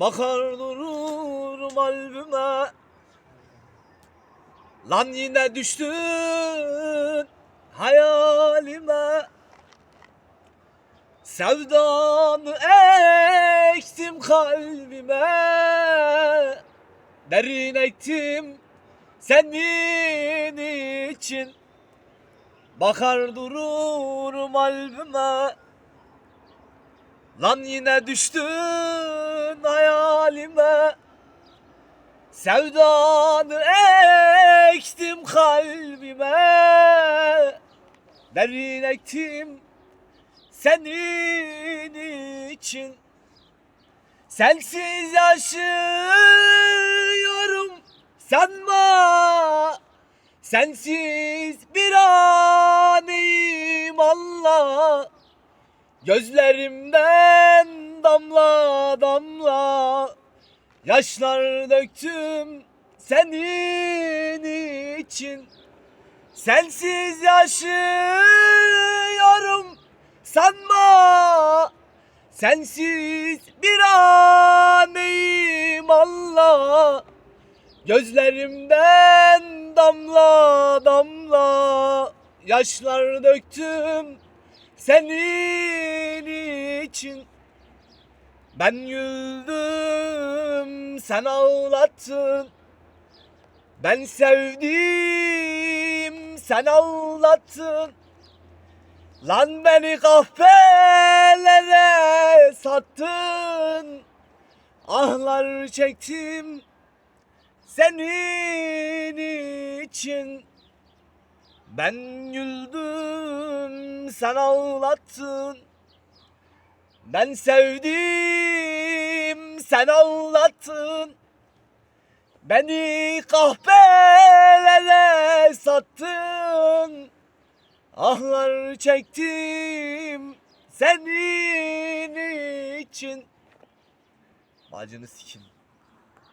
Bakar dururum albüme. Lan yine düştün hayalime. Sevdanı ektim kalbime. Derin ektim senin için. Bakar dururum albüme. Lan yine düştün Sevdanı ektim kalbime. Derin ektim senin için. Sensiz yaşıyorum sanma. Sensiz bir aneyim Allah Gözlerimden damla damla Yaşlar döktüm senin için. Sensiz yaşıyorum sanma. Sensiz bir aneyim Allah. Gözlerimden damla damla Yaşlar döktüm senin için. Ben güldüm sen ağlattın. Ben sevdim sen ağlattın. Lan beni kahvelere sattın. Ahlar çektim senin için. Ben güldüm sen ağlattın. Ben sevdim sen ağlattın Beni kahvelere sattın. Ahlar çektim senin için. Bacını sikin